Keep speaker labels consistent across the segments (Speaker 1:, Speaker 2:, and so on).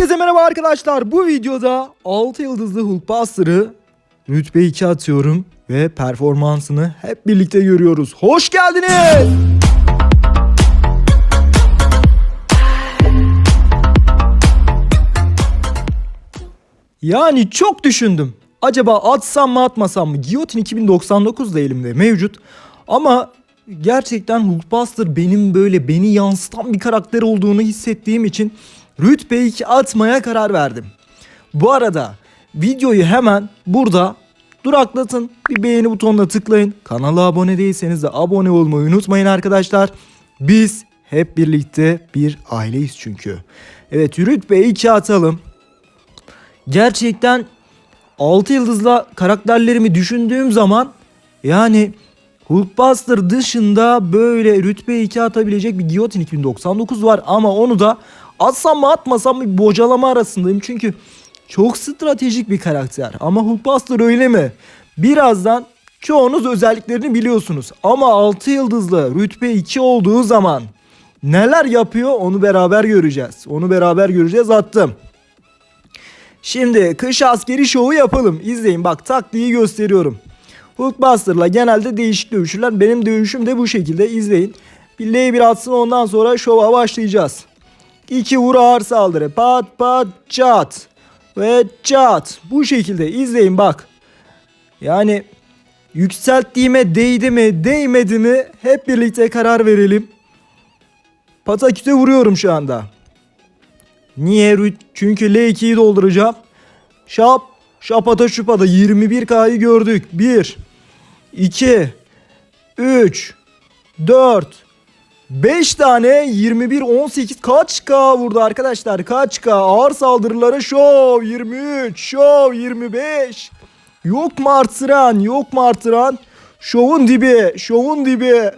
Speaker 1: Herkese merhaba arkadaşlar. Bu videoda 6 yıldızlı Hulkbuster'ı rütbe 2 atıyorum ve performansını hep birlikte görüyoruz. Hoş geldiniz. Yani çok düşündüm. Acaba atsam mı atmasam mı? Guillotine 2099 da elimde mevcut. Ama gerçekten Hulkbuster benim böyle beni yansıtan bir karakter olduğunu hissettiğim için rütbe 2 atmaya karar verdim. Bu arada videoyu hemen burada duraklatın. Bir beğeni butonuna tıklayın. Kanala abone değilseniz de abone olmayı unutmayın arkadaşlar. Biz hep birlikte bir aileyiz çünkü. Evet rütbe 2 atalım. Gerçekten 6 yıldızla karakterlerimi düşündüğüm zaman yani Hulkbuster dışında böyle rütbe 2 atabilecek bir Guillotine 2099 var ama onu da atsam mı atmasam mı bir bocalama arasındayım çünkü çok stratejik bir karakter ama Hulkbuster öyle mi? Birazdan çoğunuz özelliklerini biliyorsunuz ama 6 yıldızlı rütbe 2 olduğu zaman neler yapıyor onu beraber göreceğiz. Onu beraber göreceğiz attım. Şimdi kış askeri şovu yapalım. İzleyin bak taktiği gösteriyorum. Hulkbuster'la genelde değişik dövüşürler. Benim dövüşüm de bu şekilde izleyin. Bir L1 atsın ondan sonra şova başlayacağız. İki vur ağır saldırı. Pat pat çat. Ve çat. Bu şekilde izleyin bak. Yani yükselttiğime değdi mi değmedi mi hep birlikte karar verelim. Pataküte vuruyorum şu anda. Niye? Çünkü L2'yi dolduracağım. Şap, şapata şupada 21K'yı gördük. 1, 2, 3, 4, 5 tane 21, 18 kaç K vurdu arkadaşlar? Kaç K? Ağır saldırıları şov 23, şov 25. Yok mu artıran? Yok mu artıran? Şovun dibi, şovun dibi.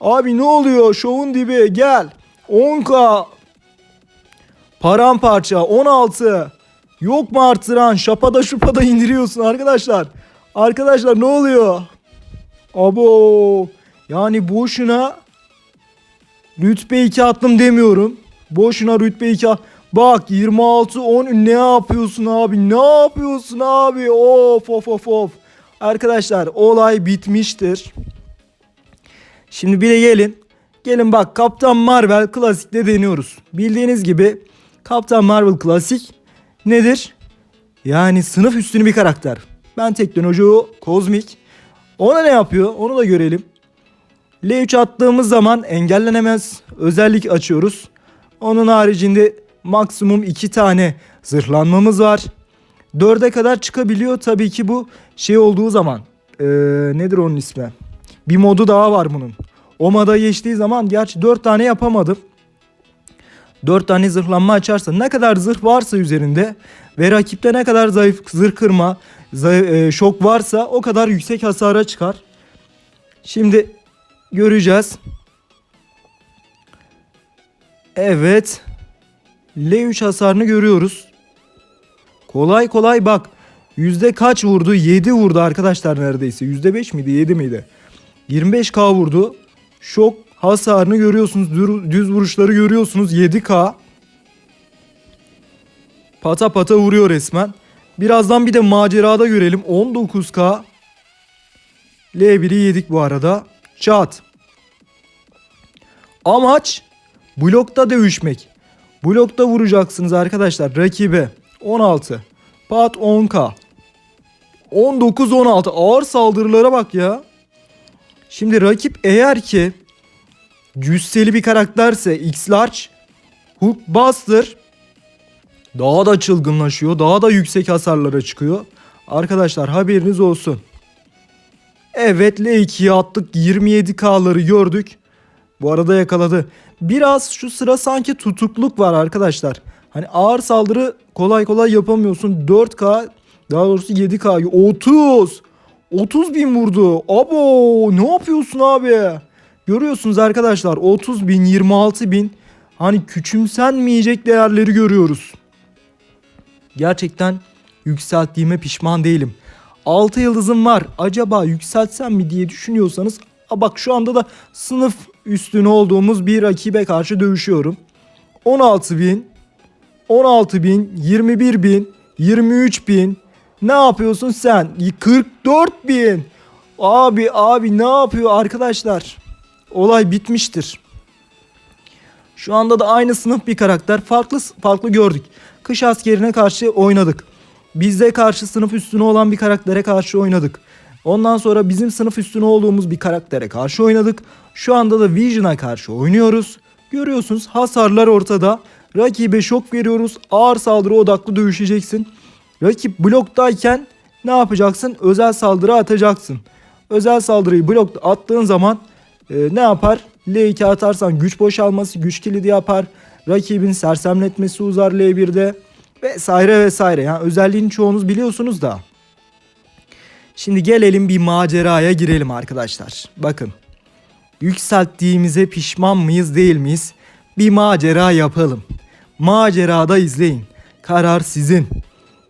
Speaker 1: Abi ne oluyor? Şovun dibi gel. 10K Paramparça 16. Yok mu artıran? Şapada şupada indiriyorsun arkadaşlar. Arkadaşlar ne oluyor? Abo. Yani boşuna rütbe 2 attım demiyorum. Boşuna rütbe 2 at- Bak 26 10 ne yapıyorsun abi? Ne yapıyorsun abi? Of of of of. Arkadaşlar olay bitmiştir. Şimdi bir de gelin. Gelin bak Kaptan Marvel klasikte deniyoruz. Bildiğiniz gibi Kaptan Marvel klasik nedir? Yani sınıf üstünü bir karakter. Ben teknoloji o kozmik. Ona ne yapıyor? Onu da görelim. L3 attığımız zaman engellenemez özellik açıyoruz. Onun haricinde maksimum 2 tane zırhlanmamız var. 4'e kadar çıkabiliyor tabii ki bu şey olduğu zaman. Ee, nedir onun ismi? Bir modu daha var bunun. O moda geçtiği zaman gerçi 4 tane yapamadım. 4 tane zırhlanma açarsa ne kadar zırh varsa üzerinde ve rakipte ne kadar zayıf zırh kırma, zayıf, e, şok varsa o kadar yüksek hasara çıkar. Şimdi göreceğiz. Evet. L3 hasarını görüyoruz. Kolay kolay bak. Yüzde kaç vurdu? 7 vurdu arkadaşlar neredeyse. Yüzde 5 miydi? 7 miydi? 25k vurdu. Şok hasarını görüyorsunuz. Düz vuruşları görüyorsunuz. 7k. Pata pata vuruyor resmen. Birazdan bir de macerada görelim. 19k. L1'i yedik bu arada. Çat. Amaç blokta dövüşmek. Blokta vuracaksınız arkadaşlar rakibe. 16. Pat 10k. 19-16 ağır saldırılara bak ya. Şimdi rakip eğer ki cüsseli bir karakterse X-Large Hulkbuster daha da çılgınlaşıyor. Daha da yüksek hasarlara çıkıyor. Arkadaşlar haberiniz olsun. Evet L2'ye attık. 27K'ları gördük. Bu arada yakaladı. Biraz şu sıra sanki tutukluk var arkadaşlar. Hani ağır saldırı kolay kolay yapamıyorsun. 4K daha doğrusu 7K 30 30 bin vurdu. Abo ne yapıyorsun abi? Görüyorsunuz arkadaşlar 30 bin 26 bin hani küçümsenmeyecek değerleri görüyoruz. Gerçekten yükselttiğime pişman değilim. 6 yıldızım var. Acaba yükseltsem mi diye düşünüyorsanız a bak şu anda da sınıf üstüne olduğumuz bir rakibe karşı dövüşüyorum. 16 bin 16 bin, 21 bin, 23 bin. Ne yapıyorsun sen? 44 bin. Abi abi ne yapıyor arkadaşlar? Olay bitmiştir. Şu anda da aynı sınıf bir karakter. Farklı farklı gördük. Kış askerine karşı oynadık. Bizde karşı sınıf üstüne olan bir karaktere karşı oynadık. Ondan sonra bizim sınıf üstüne olduğumuz bir karaktere karşı oynadık. Şu anda da Vision'a karşı oynuyoruz. Görüyorsunuz hasarlar ortada. Rakibe şok veriyoruz. Ağır saldırı odaklı dövüşeceksin. Rakip bloktayken ne yapacaksın? Özel saldırı atacaksın. Özel saldırıyı blokta attığın zaman e, ne yapar? L2 atarsan güç boşalması, güç kilidi yapar. Rakibin sersemletmesi uzar L1'de vesaire vesaire. Yani özelliğini çoğunuz biliyorsunuz da. Şimdi gelelim bir maceraya girelim arkadaşlar. Bakın. Yükselttiğimize pişman mıyız değil miyiz? Bir macera yapalım. Macerada izleyin. Karar sizin.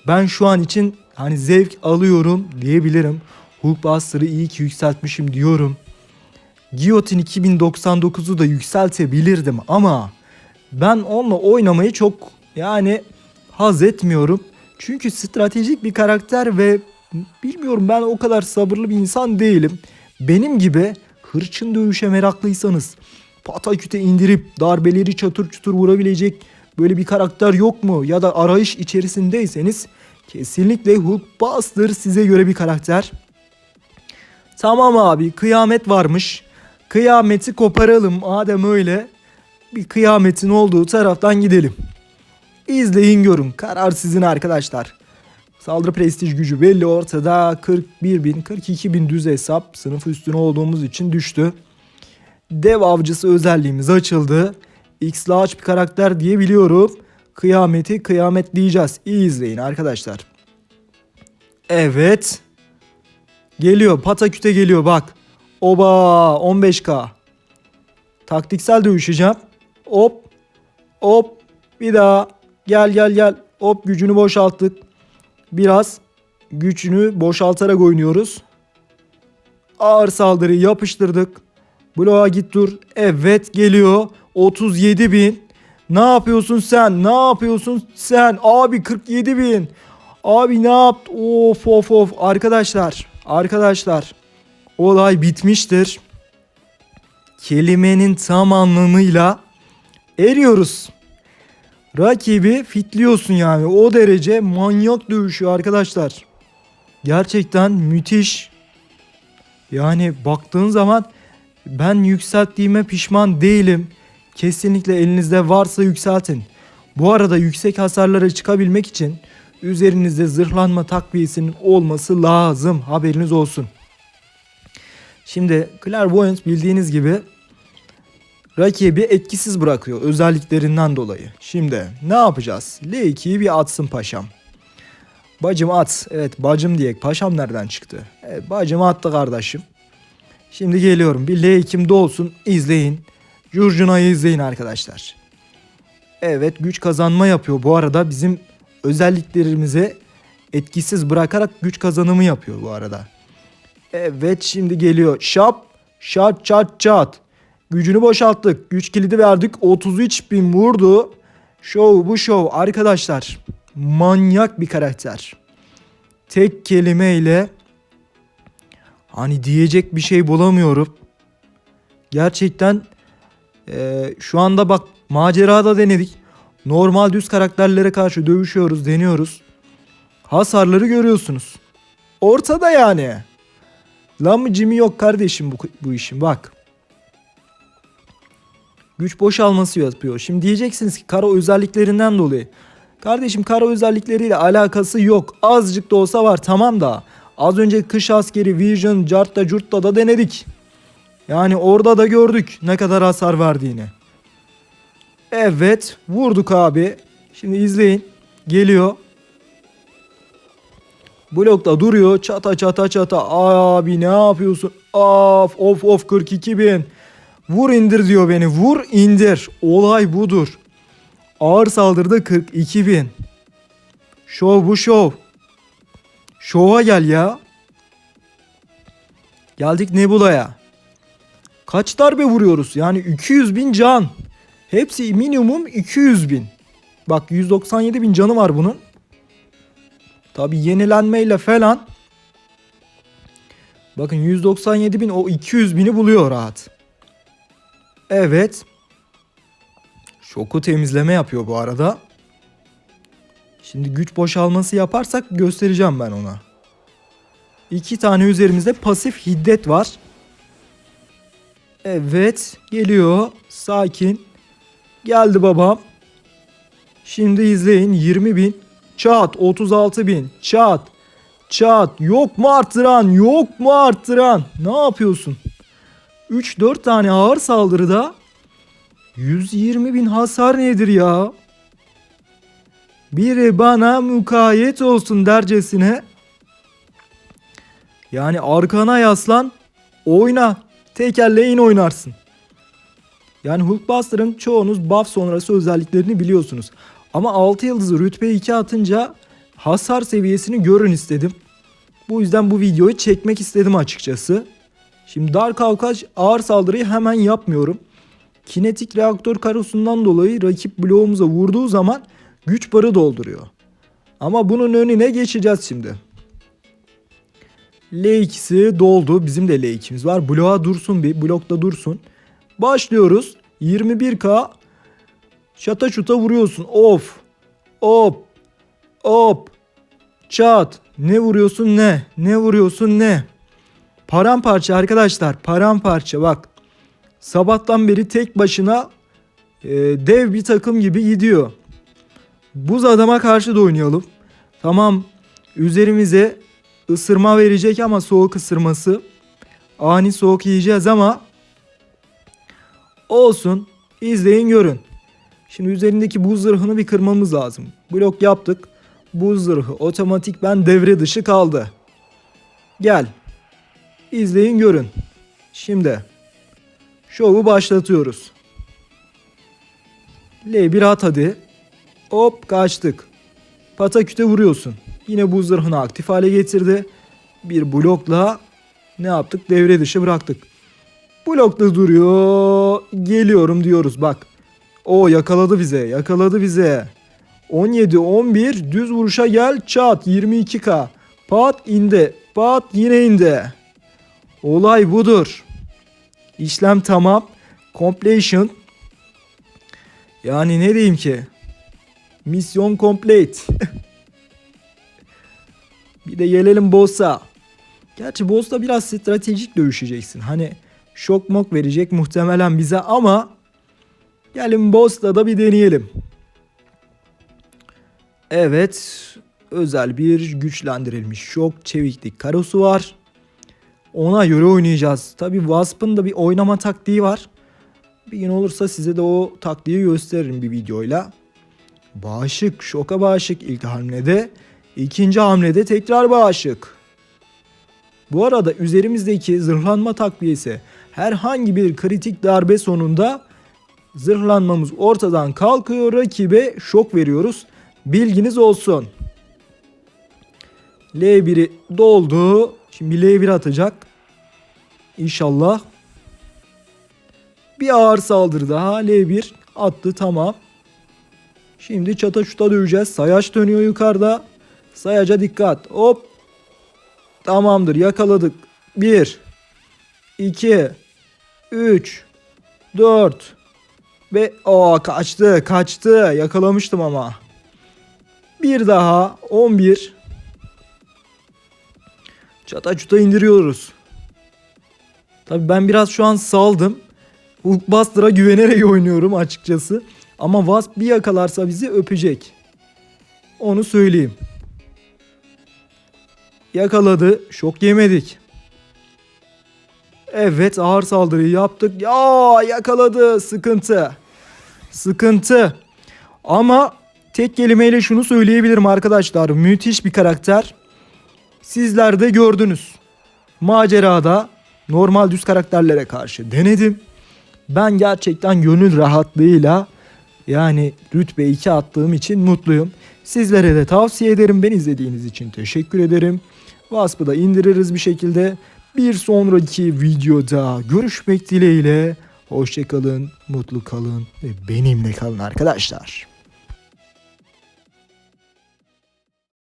Speaker 1: Ben şu an için hani zevk alıyorum diyebilirim. Hulkbuster'ı iyi ki yükseltmişim diyorum. Guillotine 2099'u da yükseltebilirdim ama ben onunla oynamayı çok yani haz etmiyorum. Çünkü stratejik bir karakter ve bilmiyorum ben o kadar sabırlı bir insan değilim. Benim gibi hırçın dövüşe meraklıysanız pataküte indirip darbeleri çatır çutur vurabilecek böyle bir karakter yok mu? Ya da arayış içerisindeyseniz kesinlikle Hulkbuster size göre bir karakter. Tamam abi kıyamet varmış. Kıyameti koparalım madem öyle. Bir kıyametin olduğu taraftan gidelim. İzleyin görün. Karar sizin arkadaşlar. Saldırı prestij gücü belli ortada. 41 bin, 42 bin düz hesap. Sınıf üstüne olduğumuz için düştü. Dev avcısı özelliğimiz açıldı. X large bir karakter diye biliyorum. Kıyameti kıyametleyeceğiz. İyi izleyin arkadaşlar. Evet. Geliyor. Pataküte geliyor bak. Oba 15k. Taktiksel dövüşeceğim. Hop. Hop. Bir daha. Gel gel gel. Hop gücünü boşalttık. Biraz gücünü boşaltarak oynuyoruz. Ağır saldırıyı yapıştırdık. Bloğa git dur. Evet geliyor. 37 bin. Ne yapıyorsun sen? Ne yapıyorsun sen? Abi 47 bin. Abi ne yaptı? Of of of. Arkadaşlar. Arkadaşlar. Olay bitmiştir. Kelimenin tam anlamıyla eriyoruz. Rakibi fitliyorsun yani. O derece manyak dövüşüyor arkadaşlar. Gerçekten müthiş. Yani baktığın zaman ben yükselttiğime pişman değilim. Kesinlikle elinizde varsa yükseltin. Bu arada yüksek hasarlara çıkabilmek için üzerinizde zırhlanma takviyesinin olması lazım. Haberiniz olsun. Şimdi Clairvoyance bildiğiniz gibi rakibi etkisiz bırakıyor özelliklerinden dolayı. Şimdi ne yapacağız? L2'yi bir atsın paşam. Bacım at. Evet bacım diye paşam nereden çıktı? Evet bacım attı kardeşim. Şimdi geliyorum. Bir L2'm olsun. İzleyin. Jurjuna'yı izleyin arkadaşlar. Evet güç kazanma yapıyor. Bu arada bizim özelliklerimizi etkisiz bırakarak güç kazanımı yapıyor bu arada. Evet şimdi geliyor. Şap. Şat çat çat. Gücünü boşalttık. Güç kilidi verdik. 33 bin vurdu. Show bu show arkadaşlar. Manyak bir karakter. Tek kelimeyle hani diyecek bir şey bulamıyorum. Gerçekten eee, şu anda bak macerada denedik. Normal düz karakterlere karşı dövüşüyoruz, deniyoruz. Hasarları görüyorsunuz. Ortada yani. Lan Jimmy yok kardeşim bu, bu işin bak. Güç boşalması yapıyor. Şimdi diyeceksiniz ki kara özelliklerinden dolayı. Kardeşim kara özellikleriyle alakası yok. Azıcık da olsa var tamam da. Az önce kış askeri Vision, Jart'ta, Curt'ta da denedik. Yani orada da gördük ne kadar hasar verdiğini. Evet vurduk abi. Şimdi izleyin. Geliyor. Blokta duruyor. Çata çata çata. Abi ne yapıyorsun? Of of of 42 bin. Vur indir diyor beni. Vur indir. Olay budur. Ağır saldırıda 42 bin. Şov bu şov. Şova gel ya. Geldik Nebula'ya. Kaç darbe vuruyoruz? Yani 200 bin can. Hepsi minimum 200 bin. Bak 197 bin canı var bunun. Tabi yenilenmeyle falan. Bakın 197 bin o 200 bini buluyor rahat. Evet. Şoku temizleme yapıyor bu arada. Şimdi güç boşalması yaparsak göstereceğim ben ona. İki tane üzerimizde pasif hiddet var. Evet geliyor. Sakin. Geldi babam. Şimdi izleyin 20 bin. Çat 36 bin. Çat. Çat. Yok mu arttıran? Yok mu arttıran? Ne yapıyorsun? 3-4 tane ağır saldırıda 120 bin hasar nedir ya? Biri bana mukayyet olsun dercesine. Yani arkana yaslan oyna. Tekerleğin oynarsın. Yani Hulkbuster'ın çoğunuz buff sonrası özelliklerini biliyorsunuz. Ama 6 yıldızı rütbe 2 atınca hasar seviyesini görün istedim. Bu yüzden bu videoyu çekmek istedim açıkçası. Şimdi Dark Avkaç ağır saldırıyı hemen yapmıyorum. Kinetik reaktör karosundan dolayı rakip bloğumuza vurduğu zaman güç barı dolduruyor. Ama bunun önüne geçeceğiz şimdi. L2'si doldu. Bizim de L2'miz var. Bloğa dursun bir. Blokta dursun. Başlıyoruz. 21k. Şata şuta vuruyorsun. Of. Hop. Hop. Çat. Ne vuruyorsun ne? Ne vuruyorsun ne? Paramparça arkadaşlar. Paramparça bak. Sabahtan beri tek başına e, dev bir takım gibi gidiyor. Buz adama karşı da oynayalım. Tamam üzerimize ısırma verecek ama soğuk ısırması. Ani soğuk yiyeceğiz ama olsun. İzleyin görün. Şimdi üzerindeki buz zırhını bir kırmamız lazım. Blok yaptık. Buz zırhı otomatik ben devre dışı kaldı. Gel. İzleyin görün. Şimdi şovu başlatıyoruz. L1 at hadi. Hop kaçtık. Pataküte vuruyorsun. Yine bu zırhını aktif hale getirdi. Bir blokla ne yaptık? Devre dışı bıraktık. Blokta duruyor. Geliyorum diyoruz bak. O yakaladı bize. Yakaladı bize. 17 11 düz vuruşa gel çat 22k. Pat indi. Pat yine indi. Olay budur. İşlem tamam. Completion. Yani ne diyeyim ki? Misyon complete. bir de gelelim boss'a. Gerçi boss'ta biraz stratejik dövüşeceksin. Hani şok mok verecek muhtemelen bize ama gelin boss'ta da bir deneyelim. Evet. Özel bir güçlendirilmiş şok çeviklik karosu var. Ona göre oynayacağız. Tabi Wasp'ın da bir oynama taktiği var. Bir gün olursa size de o taktiği gösteririm bir videoyla. Bağışık, şoka bağışık ilk hamlede. ikinci hamlede tekrar bağışık. Bu arada üzerimizdeki zırhlanma takviyesi herhangi bir kritik darbe sonunda zırhlanmamız ortadan kalkıyor. Rakibe şok veriyoruz. Bilginiz olsun. L1'i doldu. Şimdi L1 atacak. İnşallah. Bir ağır saldırı daha. L1 attı tamam. Şimdi çata şuta döveceğiz. Sayaç dönüyor yukarıda. Sayaca dikkat. Hop. Tamamdır yakaladık. 1 2 3 4 ve o kaçtı kaçtı yakalamıştım ama. Bir daha 11 Çata çuta indiriyoruz. Tabi ben biraz şu an saldım. Hulkbuster'a güvenerek oynuyorum açıkçası. Ama Wasp bir yakalarsa bizi öpecek. Onu söyleyeyim. Yakaladı. Şok yemedik. Evet ağır saldırıyı yaptık. Ya yakaladı. Sıkıntı. Sıkıntı. Ama tek kelimeyle şunu söyleyebilirim arkadaşlar. Müthiş bir karakter. Sizler de gördünüz. Macerada normal düz karakterlere karşı denedim. Ben gerçekten gönül rahatlığıyla yani rütbe 2 attığım için mutluyum. Sizlere de tavsiye ederim. Ben izlediğiniz için teşekkür ederim. Wasp'ı da indiririz bir şekilde. Bir sonraki videoda görüşmek dileğiyle. Hoşçakalın, mutlu kalın ve benimle kalın arkadaşlar.